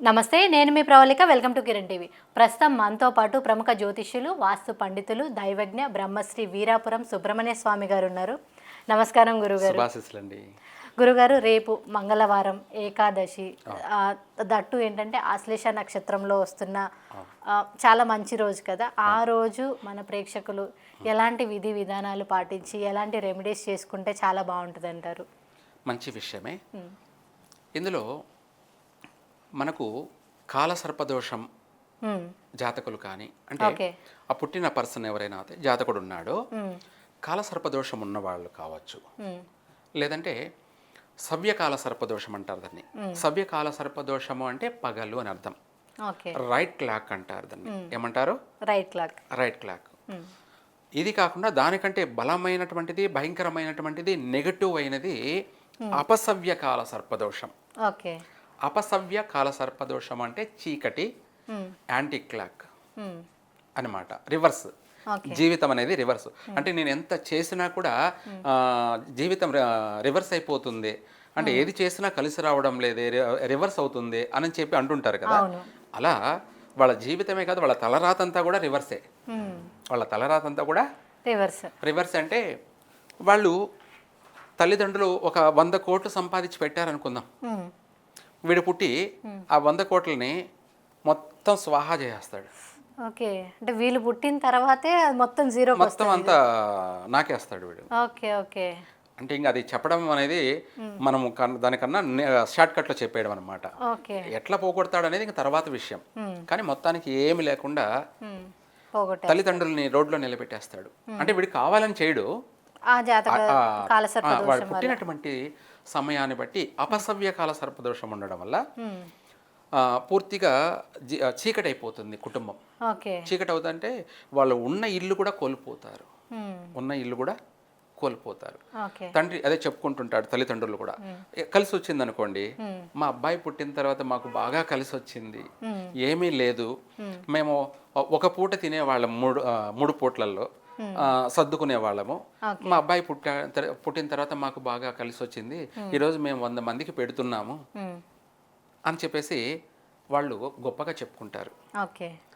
నమస్తే నేను మీ Pravalika. Welcome to Kiran TV. ప్రస్తుతం మనతో పాటు ప్రముఖ జ్యోతిష్యులు వాస్తు పండితులు దైవజ్ఞ బ్రహ్మశ్రీ వీరాపురం సుబ్రహ్మణ్య స్వామి గారు ఉన్నారు నమస్కారం గురుగారు. గురుగారు రేపు మంగళవారం ఏకాదశి. దట్టు ఏంటంటే ఆశ్లేష నక్షత్రంలో వస్తున్న చాలా మంచి రోజు కదా. ఆ. రోజు మన ప్రేక్షకులు ఎలాంటి విధి విధానాలు పాటించి ఎలాంటి రెమెడీస్ చేసుకుంటే చాలా బాగుంటుంది అంటారు మంచి విషయమే. ఇందులో మనకు కాలసర్పదోషం జాతకులు కానీ అంటే ఆ పుట్టిన పర్సన్ ఎవరైనా జాతకుడు ఉన్నాడో కాలసర్పదోషం ఉన్నవాళ్ళు కావచ్చు. లేదంటే సవ్యకాల సర్పదోషం అంటారు దాన్ని. సవ్యకాల సర్పదోషము అంటే పగలు అని అర్థం. రైట్ క్లాక్ అంటారు దాన్ని. ఏమంటారు? Right clock. Right clock. ఇది కాకుండా దానికంటే బలమైనటువంటిది భయంకరమైనటువంటిది నెగటివ్ అయినది అపసవ్య కాల సర్పదోషం ఓకే. అపసవ్య కాల సర్పదోషం అంటే చీకటి యాంటీ క్లాక్ అనమాట రివర్స్ జీవితం అనేది రివర్స్ అంటే నేను ఎంత చేసినా కూడా ఆ, జీవితం రివర్స్ అయిపోతుంది. అంటే ఏది చేసినా కలిసి రావడం లేదే రివర్స్ అవుతుంది అని చెప్పి అంటుంటారు కదా. అలా వాళ్ళ జీవితమే కాదు వాళ్ళ తలరాత అంతా కూడా రివర్సే వాళ్ళ తలరాత అంతా కూడా రివర్స్ రివర్స్ అంటే వాళ్ళు తల్లిదండ్రులు ఒక వంద కోట్లు సంపాదించి పెట్టారనుకుందాం. వీడు పుట్టి ఆ వంద కోట్లని మొత్తం స్వాహా చేసేస్తాడు. ఓకే. అంటే వీళ్ళు పుట్టిన తర్వాతే అది మొత్తం జీరో మొత్తం అంతా నాకేస్తాడు వీడు. Okay okay. అంటే ఇంకా అది చెప్పడం అనేది మనం కన్- దానికన్నా షార్ట్ కట్లో చెప్పేయడం అనమాట ఎట్లా పోగొడతాడు అనేది ఇంకా తర్వాత విషయం. కానీ మొత్తానికి ఏమి లేకుండా తల్లిదండ్రుల్ని రోడ్లో నిలబెట్టేస్తాడు. అంటే వీడికి కావాలని చేయడు. వాడు పుట్టినటువంటి సమయాన్ని బట్టి అపసవ్య కాల సర్పదోషం ఉండడం వల్ల పూర్తిగా చీకటి అయిపోతుంది కుటుంబం. చీకటి అవుతుందంటే వాళ్ళు ఉన్న ఇల్లు కూడా కోల్పోతారు. ఉన్న ఇల్లు కూడా కోల్పోతారు. తండ్రి అదే చెప్పుకుంటుంటాడు తల్లిదండ్రులు కూడా. కలిసి వచ్చింది అనుకోండి మా అబ్బాయి పుట్టిన తర్వాత మాకు బాగా కలిసి వచ్చింది ఏమీ లేదు. మేము ఒక పూట తినేవాళ్ళం మూడు ఆ, మూడు పూట్లలో సర్దుకునే వాళ్ళము. మా అబ్బాయి పుట్టా పుట్టిన తర్వాత మాకు బాగా కలిసి వచ్చింది ఈరోజు మేము వంద మందికి పెడుతున్నాము ఉమ్. అని చెప్పేసి వాళ్ళు గొప్పగా చెప్పుకుంటారు.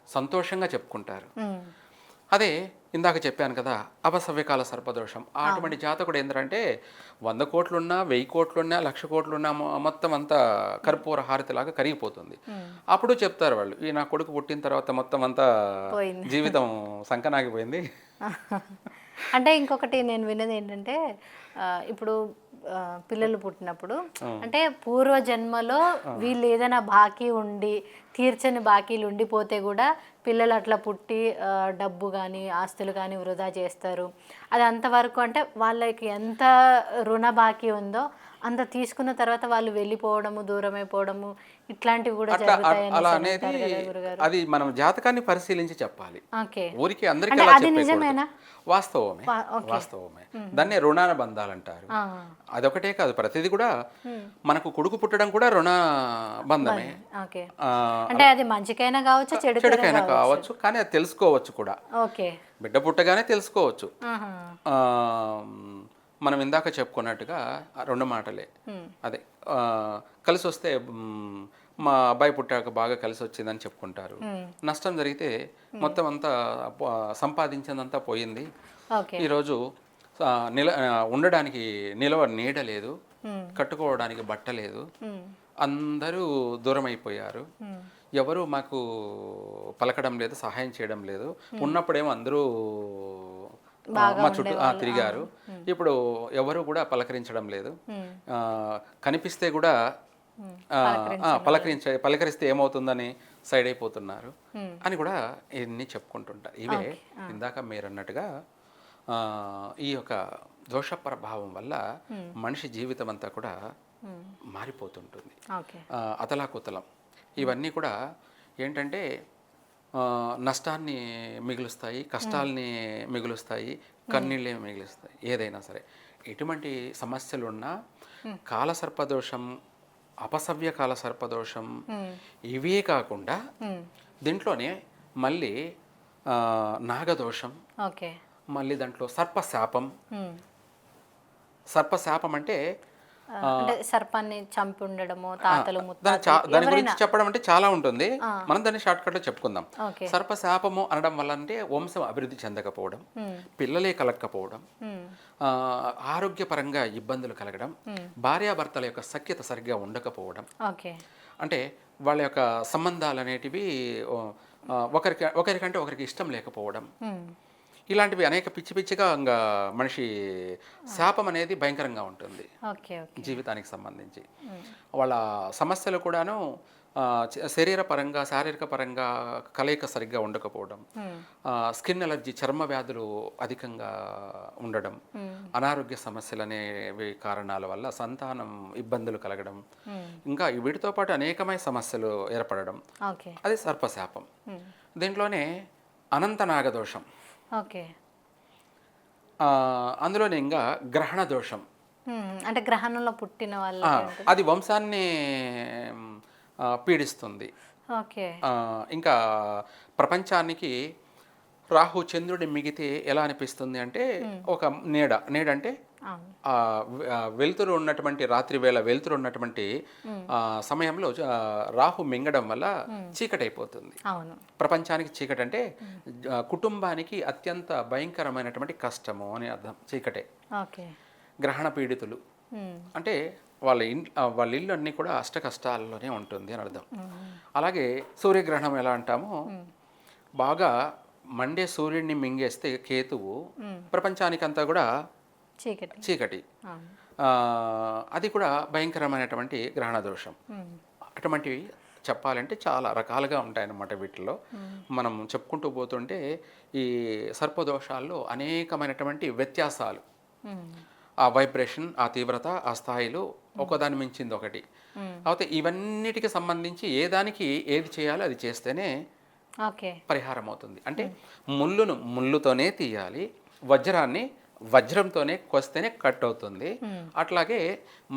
సంతోషంగా చెప్పుకుంటారు. అదే ఇందాక చెప్పాను కదా అపసవ్యకాల సర్పదోషం. అటువంటి జాతకుడు ఏంటంటే వంద కోట్లున్నా వెయ్యి కోట్లున్నా లక్ష కోట్లున్నా మొత్తం అంతా కర్పూర హారతిలాగా కరిగిపోతుంది. అప్పుడు చెప్తారు వాళ్ళు ఈ నా కొడుకు పుట్టిన తర్వాత మొత్తం అంతా. జీవితం సంకనాగిపోయింది. అంటే ఇంకొకటి నేను విన్నది ఏంటంటే ఇప్పుడు పిల్లలు పుట్టినప్పుడు. అంటే పూర్వ జన్మలో వీళ్ళు ఏదైనా బాకీ ఉండి తీర్చని బాకీలు ఉండిపోతే కూడా పిల్లలు అట్లా పుట్టి డబ్బు కానీ ఆస్తులు కానీ వృధా చేస్తారు. అది అంతవరకు అంటే వాళ్ళకి ఎంత రుణ బాకీ ఉందో అంత తీసుకున్న తర్వాత వాళ్ళు వెళ్ళిపోవడము దూరం అయిపోవడము ఇట్లాంటివి కూడా అలా అనేది అది మనం జాతకాన్ని పరిశీలించి చెప్పాలి. ఊరికి అందరికీ అలా. నిజమేనా? వాస్తవమే. వాస్తవమే. దాన్నే రుణాన బంధాలు అంటారు అదొకటే కాదు ప్రతిదీ కూడా మనకు కొడుకు పుట్టడం కూడా రుణ బంధమే. అంటే అది మంచికైనా కావచ్చు చెడుకైనా చెడుకైనా కావచ్చు. కానీ అది తెలుసుకోవచ్చు కూడా. ఓకే. బిడ్డ పుట్టగానే తెలుసుకోవచ్చు. మనం ఇందాక చెప్పుకున్నట్టుగా రెండు మాటలే. అదే కలిసి వస్తే మ్, అబ్బాయి పుట్టాక బాగా కలిసి వచ్చిందని చెప్పుకుంటారు. నష్టం జరిగితే మొత్తం అంతా సంపాదించిందంతా పోయింది. ఈరోజు నిల ఉండడానికి నిలవ నీడ లేదు. కట్టుకోవడానికి బట్ట లేదు. అందరూ దూరం అయిపోయారు ఎవరు మాకు పలకడం లేదు సహాయం చేయడం లేదు. ఉన్నప్పుడేమో అందరూ మా చుట్టూ తిరిగారు. ఇప్పుడు ఎవరు కూడా పలకరించడం లేదు. కనిపిస్తే కూడా పలకరించ పలకరిస్తే ఏమవుతుందని సైడ్ అయిపోతున్నారు అని కూడా ఇన్ని చెప్పుకుంటుంటారు ఇవే ఇందాక మీరు అన్నట్టుగా ఈ యొక్క దోష ప్రభావం వల్ల మనిషి జీవితం అంతా కూడా మారిపోతుంటుంది. అతలాకుతలం. ఇవన్నీ కూడా ఏంటంటే నష్టాన్ని మిగులుస్తాయి కష్టాల్ని మిగులుస్తాయి కన్నీళ్ళే మిగులుస్తాయి ఏదైనా సరే. ఎటువంటి సమస్యలు ఉన్నా కాలసర్పదోషం అపసవ్య కాల సర్పదోషం ఇవే కాకుండా దీంట్లోనే మళ్ళీ నాగదోషం ఓకే. మళ్ళీ దాంట్లో సర్పశాపం. సర్పశాపం అంటే అంటే సర్పాన్ని చంపి ఉండడము తాతలు దాని గురించి చెప్పడం అంటే చాలా ఉంటుంది. మనం దాన్ని షార్ట్ కట్లో చెప్పుకుందాం. ఓకే. సర్పశాపము అనడం వల్ల అంటే వంశం అభివృద్ధి చెందకపోవడం పిల్లలే కలగకపోవడం ఆరోగ్యపరంగా ఇబ్బందులు కలగడం భార్యాభర్తల యొక్క సఖ్యత సరిగ్గా ఉండకపోవడం. ఓకే. అంటే వాళ్ళ యొక్క సంబంధాలు అనేటివి ఒకరికి ఒకరికంటే ఒకరికి ఇష్టం లేకపోవడం. ఇలాంటివి అనేక పిచ్చి పిచ్చిగా ఇంకా మనిషి శాపం అనేది భయంకరంగా ఉంటుంది. జీవితానికి సంబంధించి. వాళ్ళ సమస్యలు కూడాను శరీర పరంగా శారీరక పరంగా కలయిక సరిగ్గా ఉండకపోవడం స్కిన్ అలర్జీ చర్మ వ్యాధులు అధికంగా ఉండడం అనారోగ్య సమస్యలు అనేవి కారణాల వల్ల సంతానం ఇబ్బందులు కలగడం. ఇంకా వీటితో పాటు అనేకమైన సమస్యలు ఏర్పడడం. అది సర్పశాపం. దీంట్లోనే అనంత నాగదోషం. ఓకే. అందులోనే ఇంకా గ్రహణ దోషం. అంటే గ్రహణంలో పుట్టిన ఆ, వాళ్ళకి అది వంశాన్ని పీడిస్తుంది. ఓకే. ఇంకా ప్రపంచానికి రాహు చంద్రుడి మిగితే ఎలా అనిపిస్తుంది అంటే ఒక నీడ. నీడ అంటే వెలుతురు ఉన్నటువంటి రాత్రి వేళ వెలుతురు ఉన్నటువంటి సమయంలో రాహు మింగడం వల్ల చీకటి అయిపోతుంది ప్రపంచానికి చీకటి అంటే కుటుంబానికి అత్యంత భయంకరమైనటువంటి కష్టము అని అర్థం చీకటే. గ్రహణ పీడితులు. అంటే వాళ్ళ ఇన్ వాళ్ళ ఇల్లు అన్నీ కూడా అష్ట కష్టాల్లోనే ఉంటుంది అని అర్థం. అలాగే సూర్యగ్రహణం ఎలా అంటామో? బాగా మండే సూర్యుడిని మింగేస్తే కేతువు ప్రపంచానికంతా కూడా చీకటి. చీకటి. అది కూడా భయంకరమైనటువంటి గ్రహణ దోషం. అటువంటివి చెప్పాలంటే చాలా రకాలుగా ఉంటాయన్నమాట వీటిలో మనం చెప్పుకుంటూ పోతుంటే ఈ సర్పదోషాల్లో అనేకమైనటువంటి వ్యత్యాసాలు. ఆ వైబ్రేషన్ ఆ తీవ్రత ఆ స్థాయిలు ఒకదాని మించింది ఒకటి. అయితే ఇవన్నిటికి సంబంధించి ఏ దానికి ఏది చేయాలో అది చేస్తేనే పరిహారం అవుతుంది. అంటే ముళ్ళును ముళ్ళుతోనే తీయాలి వజ్రాన్ని వజ్రంతోనే కొస్తేనే కట్ అవుతుంది అట్లాగే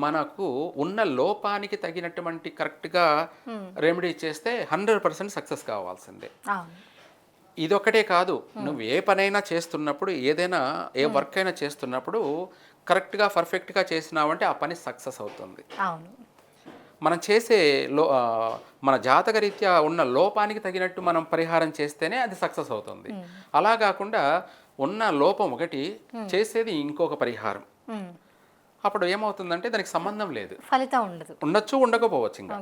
మనకు ఉన్న లోపానికి తగినటువంటి కరెక్ట్గా రెమెడీ చేస్తే హండ్రెడ్ పర్సెంట్ సక్సెస్ కావాల్సిందే. అవును. ఇదొక్కటే కాదు నువ్వు ఏ పనైనా చేస్తున్నప్పుడు ఏదైనా ఏ వర్క్ అయినా చేస్తున్నప్పుడు కరెక్ట్గా పర్ఫెక్ట్గా చేసినావంటే ఆ పని సక్సెస్ అవుతుంది. మనం చేసే లో మన జాతకరీత్యా ఉన్న లోపానికి తగినట్టు మనం పరిహారం చేస్తేనే అది సక్సెస్ అవుతుంది. అలా కాకుండా ఉన్న లోపం ఒకటి చేసేది ఇంకొక పరిహారం. అప్పుడు ఏమవుతుందంటే దానికి సంబంధం లేదు. ఫలితం ఉండదు. ఉండొచ్చు ఉండకపోవచ్చు ఇంకా.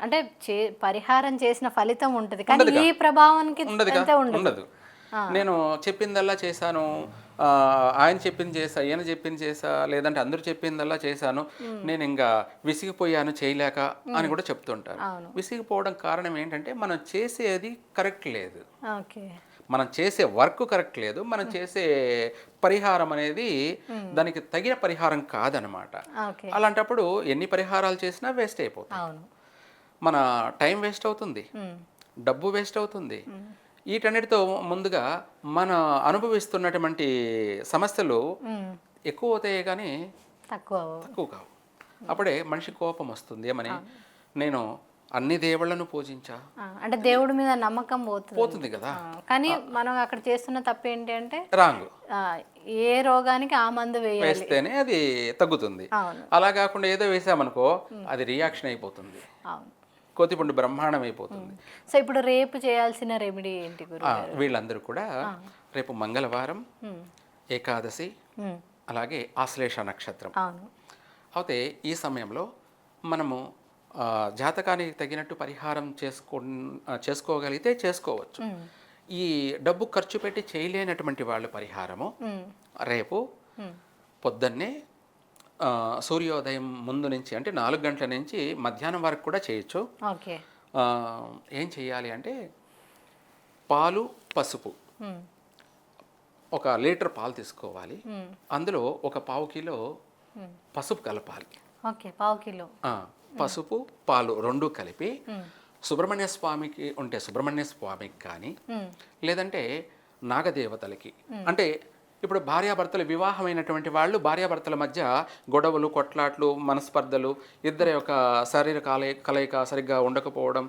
అంటే పరిహారం చేసిన ఫలితం ఉంటుంది. కానీ ఈ ప్రభావానికి ఉండదు. నేను చెప్పిందల్లా చేశాను. ఆయన చెప్పింది చేసా ఈయన చెప్పింది చేసా లేదంటే అందరూ చెప్పిందల్లా చేశాను. నేను ఇంకా విసిగిపోయాను చేయలేక అని కూడా చెప్తుంటారు. విసిగిపోవడం కారణం ఏంటంటే మనం చేసేది కరెక్ట్ లేదు. ఓకే. మనం చేసే వర్క్ కరెక్ట్ లేదు మనం చేసే పరిహారం అనేది దానికి తగిన పరిహారం కాదనమాట. అలాంటప్పుడు ఎన్ని పరిహారాలు చేసినా వేస్ట్ అయిపోతుంది మన టైం వేస్ట్ అవుతుంది. మ్మ్. డబ్బు వేస్ట్ అవుతుంది. వీటన్నిటితో ముందుగా మన అనుభవిస్తున్నటువంటి సమస్యలు. ఎక్కువ అవుతాయి కానీ తక్కువ తక్కువ కావు. అప్పుడే మనిషి కోపం వస్తుంది ఏమని? నేను అన్ని దేవుళ్ళను పూజించా. అంటే దేవుడి మీద నమ్మకం పోతుంది. పోతుంది కదా. కానీ మనం అక్కడ చేస్తున్న తప్పు ఏంటి అంటే రాంగ్. ఏ రోగానికి ఆ మందు వేస్తేనే అది తగ్గుతుంది. అలా కాకుండా ఏదో వేసామనుకో అది రియాక్షన్ అయిపోతుంది. కోతిపుండు బ్రహ్మాండం అయిపోతుంది. సో ఇప్పుడు రేపు చేయాల్సిన రెమెడీ ఏంటి వీళ్ళందరూ కూడా రేపు మంగళవారం. ఏకాదశి. అలాగే ఆశ్లేష నక్షత్రం. అయితే ఈ సమయంలో మనము జాతకానికి తగినట్టు పరిహారం చేసుకో చేసుకోగలిగితే చేసుకోవచ్చు. ఈ డబ్బు ఖర్చు పెట్టి చేయలేనటువంటి వాళ్ళు పరిహారము. రేపు. పొద్దున్నే సూర్యోదయం ముందు నుంచి అంటే నాలుగు గంటల నుంచి మధ్యాహ్నం వరకు కూడా చేయొచ్చు ఏం చేయాలి అంటే పాలు పసుపు. ఒక లీటర్ పాలు తీసుకోవాలి. అందులో ఒక పావు కిలో. పసుపు కలపాలి ఓకే పావు కిలో పసుపు పాలు రెండు కలిపి. సుబ్రహ్మణ్య స్వామికి ఉంటే సుబ్రహ్మణ్య స్వామికి కానీ. లేదంటే నాగదేవతలకి అంటే ఇప్పుడు భార్యాభర్తలు వివాహమైనటువంటి వాళ్ళు భార్యాభర్తల మధ్య గొడవలు కొట్లాట్లు మనస్పర్ధలు ఇద్దరి యొక్క శారీరక కలయి కలయిక సరిగ్గా ఉండకపోవడం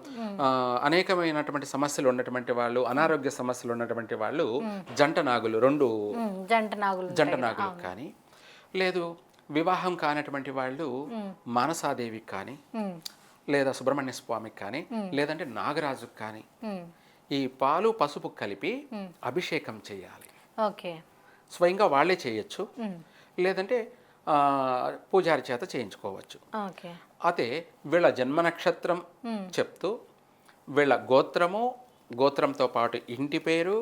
అనేకమైనటువంటి సమస్యలు ఉన్నటువంటి వాళ్ళు అనారోగ్య సమస్యలు ఉన్నటువంటి వాళ్ళు జంట నాగులు రెండు. జంట నాగులు జంట నాగులు కానీ లేదు వివాహం కానటువంటి వాళ్ళు మానసాదేవికి కానీ లేదా సుబ్రహ్మణ్య స్వామికి కానీ లేదంటే నాగరాజుకి కానీ ఈ పాలు పసుపు కలిపి అభిషేకం చేయాలి. ఓకే. స్వయంగా వాళ్ళే చేయొచ్చు. లేదంటే పూజారి చేత చేయించుకోవచ్చు. అయితే వీళ్ళ జన్మ నక్షత్రం చెప్తూ వీళ్ళ గోత్రము గోత్రంతో పాటు ఇంటి పేరు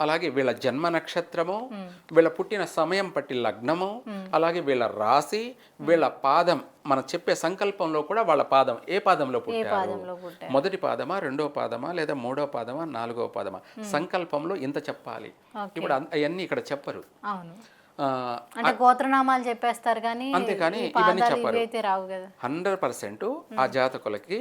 అలాగే వీళ్ళ జన్మ నక్షత్రము వీళ్ళ పుట్టిన సమయం పట్టి లగ్నము అలాగే వీళ్ళ రాశి వీళ్ళ పాదం మనం చెప్పే సంకల్పంలో కూడా వాళ్ళ పాదం ఏ పాదంలో పుట్టారు. మొదటి పాదమా రెండో పాదమా లేదా మూడో పాదమా నాలుగో పాదమా? సంకల్పంలో ఇంత చెప్పాలి. ఇప్పుడు అవన్నీ ఇక్కడ చెప్పరు. అంటే గోత్రనామాలు చెప్పేస్తారు కానీ అంతేకాని ఇవన్నీ చెప్పరు. హండ్రెడ్ పర్సెంట్ ఆ జాతకులకి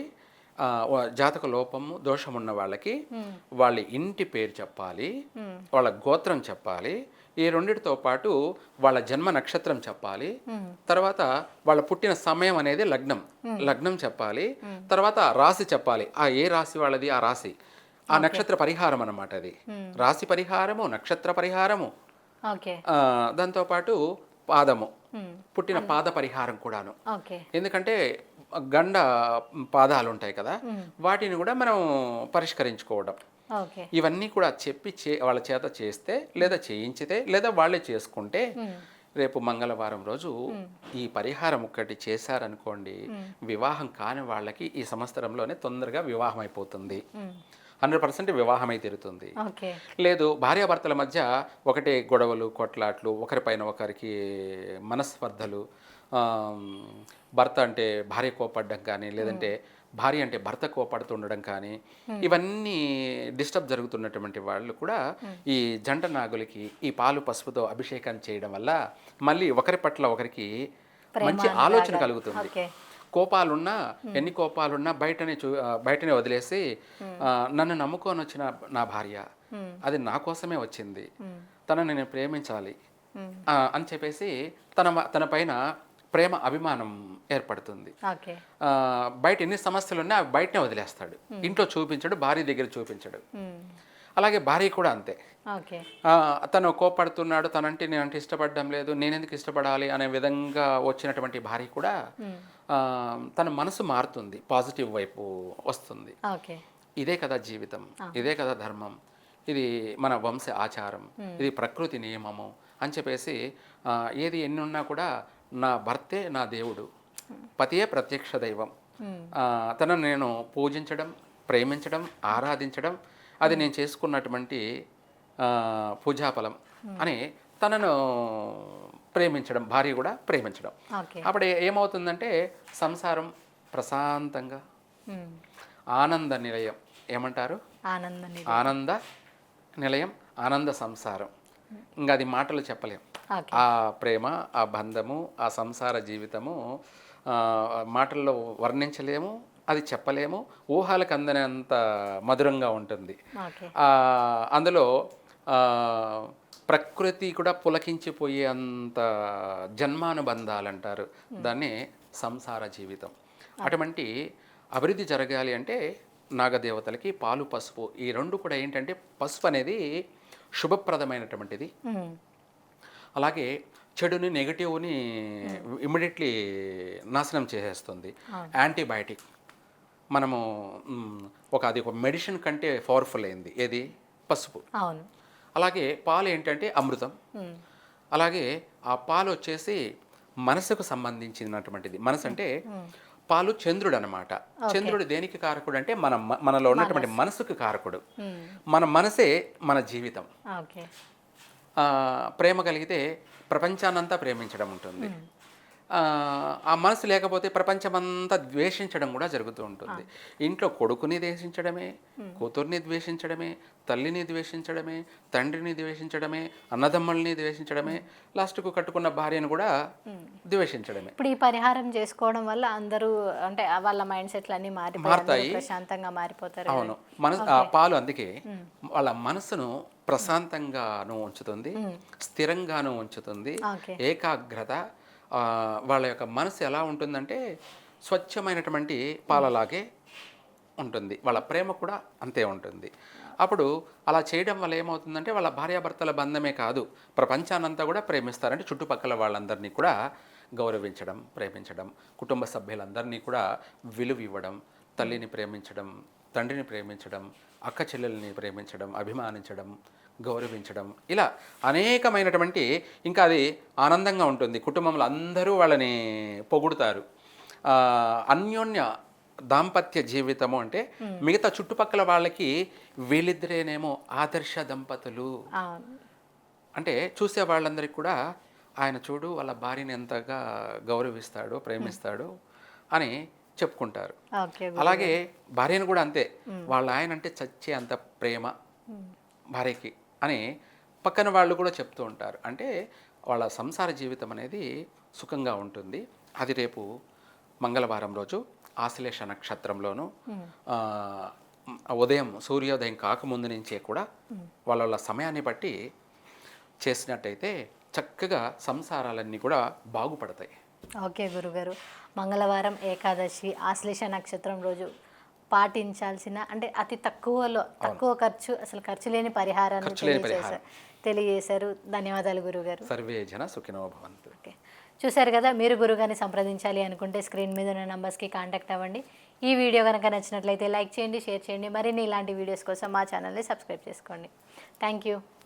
జాతక లోపము దోషం ఉన్న వాళ్ళకి వాళ్ళ ఇంటి పేరు చెప్పాలి వాళ్ళ గోత్రం చెప్పాలి ఈ రెండిటితో పాటు వాళ్ళ జన్మ నక్షత్రం చెప్పాలి తర్వాత వాళ్ళ పుట్టిన సమయం అనేది లగ్నం. లగ్నం చెప్పాలి తర్వాత రాశి చెప్పాలి. ఆ ఏ రాశి వాళ్ళది? ఆ రాశి. ఆ నక్షత్ర పరిహారం అన్నమాట అది. రాశి పరిహారము నక్షత్ర పరిహారము. దాంతోపాటు పాదము. పుట్టిన పాద పరిహారం కూడాను. ఎందుకంటే గండ పాదాలు ఉంటాయి కదా వాటిని కూడా మనం పరిష్కరించుకోవడం. ఇవన్నీ కూడా చెప్పి చే వాళ్ళ చేత చేస్తే లేదా చేయించితే లేదా వాళ్ళే చేసుకుంటే రేపు మంగళవారం రోజు ఈ పరిహారం ఒక్కటి చేశారనుకోండి వివాహం కాని వాళ్ళకి ఈ సంవత్సరంలోనే తొందరగా వివాహం అయిపోతుంది. హండ్రెడ్ పర్సెంట్ వివాహమై తీరుతుంది. లేదు భార్యాభర్తల మధ్య ఒకటే గొడవలు కొట్లాట్లు ఒకరిపైన ఒకరికి మనస్పర్ధలు భర్త అంటే భార్య కోపడడం కానీ లేదంటే భార్య అంటే భర్త కోపడుతుండడం కానీ ఇవన్నీ డిస్టర్బ్ జరుగుతున్నటువంటి వాళ్ళు కూడా ఈ జంట నాగులకి ఈ పాలు పసుపుతో అభిషేకం చేయడం వల్ల మళ్ళీ ఒకరి పట్ల ఒకరికి మంచి ఆలోచన కలుగుతుంది. కోపాలున్నా ఎన్ని కోపాలున్నా బయటనే చూ బయటనే వదిలేసి నన్ను నమ్ముకొని వచ్చిన నా భార్య అది నా కోసమే వచ్చింది. తనని నేను ప్రేమించాలి అని చెప్పేసి తన తన పైన ప్రేమ అభిమానం ఏర్పడుతుంది. బయట ఎన్ని సమస్యలు ఉన్నా అవి బయటనే వదిలేస్తాడు. ఇంట్లో చూపించడు భార్య దగ్గర చూపించడు. అలాగే భార్య కూడా అంతే. తను కోపడుతున్నాడు తనంటే నేనంటే ఇష్టపడడం లేదు నేనెందుకు ఇష్టపడాలి అనే విధంగా వచ్చినటువంటి భార్య కూడా తన మనసు మారుతుంది పాజిటివ్ వైపు వస్తుంది. ఇదే కదా జీవితం ఇదే కదా ధర్మం ఇది మన వంశ ఆచారం ఇది ప్రకృతి నియమము అని చెప్పేసి ఏది ఎన్ని ఉన్నా కూడా నా భర్తే నా దేవుడు. పతియే ప్రత్యక్ష దైవం. తనను నేను పూజించడం ప్రేమించడం ఆరాధించడం అది నేను చేసుకున్నటువంటి పూజాఫలం అని తనను ప్రేమించడం భార్య కూడా ప్రేమించడం. అప్పుడు ఏమవుతుందంటే సంసారం ప్రశాంతంగా ఆనంద నిలయం. ఏమంటారు? ఆనంద నిలయం. ఆనంద సంసారం. ఇంకా అది మాటలు చెప్పలేం. ఆ ప్రేమ ఆ బంధము ఆ సంసార జీవితము మాటల్లో వర్ణించలేము అది చెప్పలేము ఊహలకు అందనంత మధురంగా ఉంటుంది. అందులో ప్రకృతి కూడా పులకించిపోయే అంత జన్మానుబంధాలు అంటారు దాన్ని సంసార జీవితం. అటువంటి అభివృద్ధి జరగాలి అంటే నాగదేవతలకి పాలు పసుపు ఈ రెండు కూడా ఏంటంటే పసుపు అనేది శుభప్రదమైనటువంటిది. అలాగే చెడుని నెగటివ్ని ఇమ్మీడియట్లీ నాశనం చేసేస్తుంది. యాంటీబయాటిక్. మనము ఒక అది ఒక మెడిసిన్ కంటే పవర్ఫుల్ అయింది. ఏది? పసుపు. అవును. అలాగే పాలు ఏంటంటే అమృతం. అలాగే ఆ పాలు వచ్చేసి మనసుకు సంబంధించినటువంటిది. మనసు అంటే పాలు చంద్రుడు అనమాట చంద్రుడు దేనికి కారకుడు అంటే మన మనలో ఉన్నటువంటి మనసుకు కారకుడు. మన మనసే మన జీవితం. ప్రేమ కలిగితే ప్రపంచాన్నంతా ప్రేమించడం ఉంటుంది. ఆ, మనసు లేకపోతే ప్రపంచమంతా ద్వేషించడం కూడా జరుగుతూ ఉంటుంది. ఇంట్లో కొడుకుని ద్వేషించడమే కూతుర్ని ద్వేషించడమే తల్లిని ద్వేషించడమే తండ్రిని ద్వేషించడమే అన్నదమ్ముల్ని ద్వేషించడమే లాస్ట్కు కట్టుకున్న భార్యను కూడా ద్వేషించడమే. ఇప్పుడు ఈ పరిహారం చేసుకోవడం వల్ల అందరూ అంటే వాళ్ళ మైండ్ సెట్లు అన్ని అందరూ ప్రశాంతంగా మారిపోతారు అవును. మనసు పాలు అందుకే వాళ్ళ మనసును ప్రశాంతంగాను ఉంచుతుంది స్థిరంగాను ఉంచుతుంది ఏకాగ్రత వాళ్ళ యొక్క మనసు ఎలా ఉంటుందంటే స్వచ్ఛమైనటువంటి పాలలాగే ఉంటుంది. వాళ్ళ ప్రేమ కూడా అంతే ఉంటుంది. అప్పుడు అలా చేయడం వల్ల ఏమవుతుందంటే వాళ్ళ భార్యాభర్తల బంధమే కాదు ప్రపంచానంతా కూడా ప్రేమిస్తారంటే చుట్టుపక్కల వాళ్ళందరినీ కూడా గౌరవించడం ప్రేమించడం కుటుంబ సభ్యులందరినీ కూడా విలువ ఇవ్వడం తల్లిని ప్రేమించడం తండ్రిని ప్రేమించడం అక్క చెల్లెల్ని ప్రేమించడం అభిమానించడం గౌరవించడం ఇలా అనేకమైనటువంటి ఇంకా అది ఆనందంగా ఉంటుంది. కుటుంబంలో అందరూ వాళ్ళని పొగుడుతారు. అన్యోన్య దాంపత్య జీవితము అంటే మిగతా చుట్టుపక్కల వాళ్ళకి వీళ్ళిద్దరేనేమో ఆదర్శ దంపతులు. అంటే చూసే వాళ్ళందరికీ కూడా ఆయన చూడు వాళ్ళ భార్యని ఎంతగా గౌరవిస్తాడు ప్రేమిస్తాడు అని చెప్పుకుంటారు. అలాగే భార్యను కూడా అంతే. వాళ్ళ ఆయన అంటే చచ్చే అంత ప్రేమ భార్యకి అని పక్కన వాళ్ళు కూడా చెప్తూ ఉంటారు. అంటే వాళ్ళ సంసార జీవితం అనేది సుఖంగా ఉంటుంది. అది రేపు మంగళవారం రోజు ఆశ్లేష నక్షత్రంలోను ఉదయం సూర్యోదయం కాకముందు నుంచే కూడా వాళ్ళ వాళ్ళ సమయాన్ని బట్టి చేసినట్టయితే చక్కగా సంసారాలన్నీ కూడా బాగుపడతాయి. ఓకే గురుగారు. మంగళవారం ఏకాదశి ఆశ్లేష నక్షత్రం రోజు పాటించాల్సిన అంటే అతి తక్కువలో తక్కువ ఖర్చు అసలు ఖర్చు లేని పరిహారాన్ని తెలియజేశారు. తెలియజేశారు. ధన్యవాదాలు గురుగారు. సర్వే జన సుఖినో భవంతు. ఓకే. చూశారు కదా మీరు గురుగారిని సంప్రదించాలి అనుకుంటే స్క్రీన్ మీద ఉన్న నంబర్స్కి కాంటాక్ట్ అవ్వండి. ఈ వీడియో కనుక నచ్చినట్లయితే లైక్ చేయండి షేర్ చేయండి. మరిన్ని ఇలాంటి వీడియోస్ కోసం మా ఛానల్ని సబ్స్క్రైబ్ చేసుకోండి. Thank you.